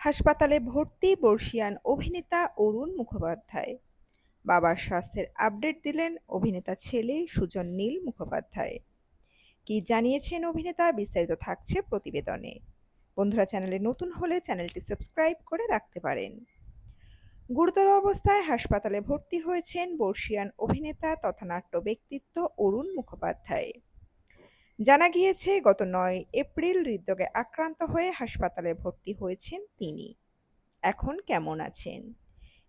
হাসপাতালে ভর্তি বর্ষিয়ান অভিনেতা অরুণ মুখোপাধ্যায়। বাবার স্বাস্থ্যের আপডেট দিলেন অভিনেতা ছেলে সুজন নীল মুখোপাধ্যায়। কি জানিয়েছেন অভিনেতা? বিস্তারিত থাকছে প্রতিবেদনে। বন্ধুরা, চ্যানেলে নতুন হলে চ্যানেলটি সাবস্ক্রাইব করে রাখতে পারেন। গুরুতর অবস্থায় হাসপাতালে ভর্তি হয়েছেন বর্ষিয়ান অভিনেতা তথা নাট্য ব্যক্তিত্ব অরুণ মুখোপাধ্যায়। জানা গিয়েছে, গত নয় এপ্রিল হৃদরোগে আক্রান্ত হয়ে হাসপাতালে ভর্তি হয়েছেন তিনি। এখন কেমন আছেন?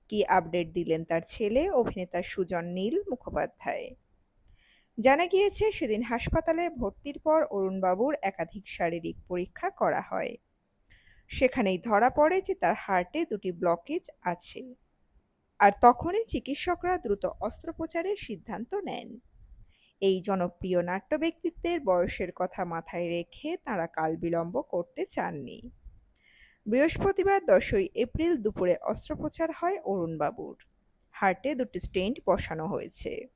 কি আপডেট দিলেন তার ছেলে অভিনেতা সুজন নীল মুখোপাধ্যায়? জানা গিয়েছে, সেদিন হাসপাতালে ভর্তির পর অরুণবাবুর একাধিক শারীরিক পরীক্ষা করা হয়। সেখানেই ধরা পড়ে যে তার হার্টে দুটি ব্লকেজ আছে। আর তখনই চিকিৎসকরা দ্রুত অস্ত্রোপচারের সিদ্ধান্ত নেন। এই জনপ্রিয় নাট্য ব্যক্তিত্বের বয়সের কথা মাথায় রেখে তাঁরা কাল বিলম্ব করতে চাননি। বৃহস্পতিবার দশই এপ্রিল দুপুরে অস্ত্রোপচার হয় অরুণবাবুর। হার্টে দুটি স্টেন্ট বসানো হয়েছে।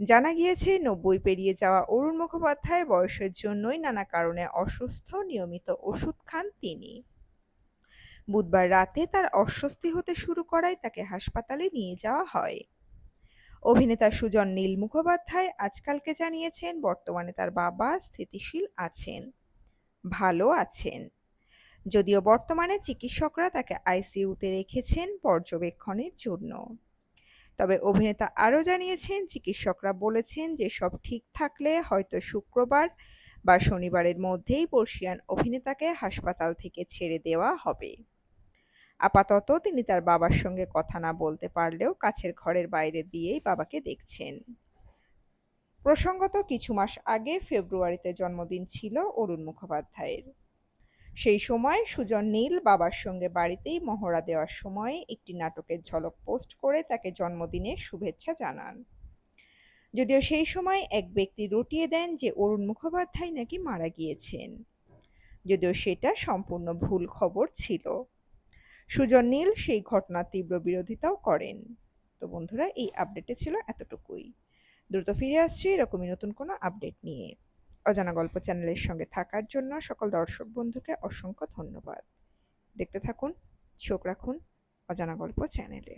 জানা গিয়েছে, নব্বই পেরিয়ে যাওয়া অরুণ মুখোপাধ্যায় বয়সের জন্যই নানা কারণে অসুস্থ, নিয়মিত ওষুধ খান তিনি। বুধবার রাতে তার অস্বস্তি হতে শুরু করায় তাকে হাসপাতালে নিয়ে যাওয়া হয়। অভিনেতা সুজন নীল মুখোপাধ্যায় আজকালকে জানিয়েছেন, বর্তমানে তার বাবা স্থিতিশীল আছেন, ভালো আছেন। যদিও বর্তমানে চিকিৎসকরা তাকে আইসিইউতে রেখেছেন পর্যবেক্ষণের জন্য। তবে অভিনেতা আরও জানিয়েছেন, চিকিৎসকরা বলেছেন যে সব ঠিক থাকলে হয়তো শুক্রবার বা শনিবারের মধ্যেই বর্ষিয়ান অভিনেতাকে হাসপাতাল থেকে ছেড়ে দেওয়া হবে। আপাতত তিনি তার বাবার সঙ্গে কথা না বলতে পারলেও কাছের ঘরের বাইরে দিয়েই বাবাকে দেখছেন। প্রসঙ্গত কিছু মাস আগে ফেব্রুয়ারিতে জন্মদিন ছিল অরুণ মুখোপাধ্যায়ের। সেই সময় সুজন নীল বাবার সঙ্গে বাড়িতেই মহড়া দেওয়ার সময় একটি নাটকের ঝলক পোস্ট করে তাকে জন্মদিনে শুভেচ্ছা জানান। যদিও সেই সময় এক ব্যক্তি রটিয়ে দেন যে অরুণ মুখোপাধ্যায় নাকি মারা গিয়েছেন। যদিও সেটা সম্পূর্ণ ভুল খবর ছিল। সুজন নীল সেই ঘটনার তীব্র বিরোধিতাও করেন। তো বন্ধুরা, এই আপডেটে ছিল এতটুকুই। দ্রুত ফিরে আসছি এরকমই নতুন কোনো আপডেট নিয়ে। অজানা গল্প চ্যানেলের সঙ্গে থাকার জন্য সকল দর্শক বন্ধুকে অসংখ্য ধন্যবাদ। দেখতে থাকুন, চোখ রাখুন অজানা গল্প চ্যানেলে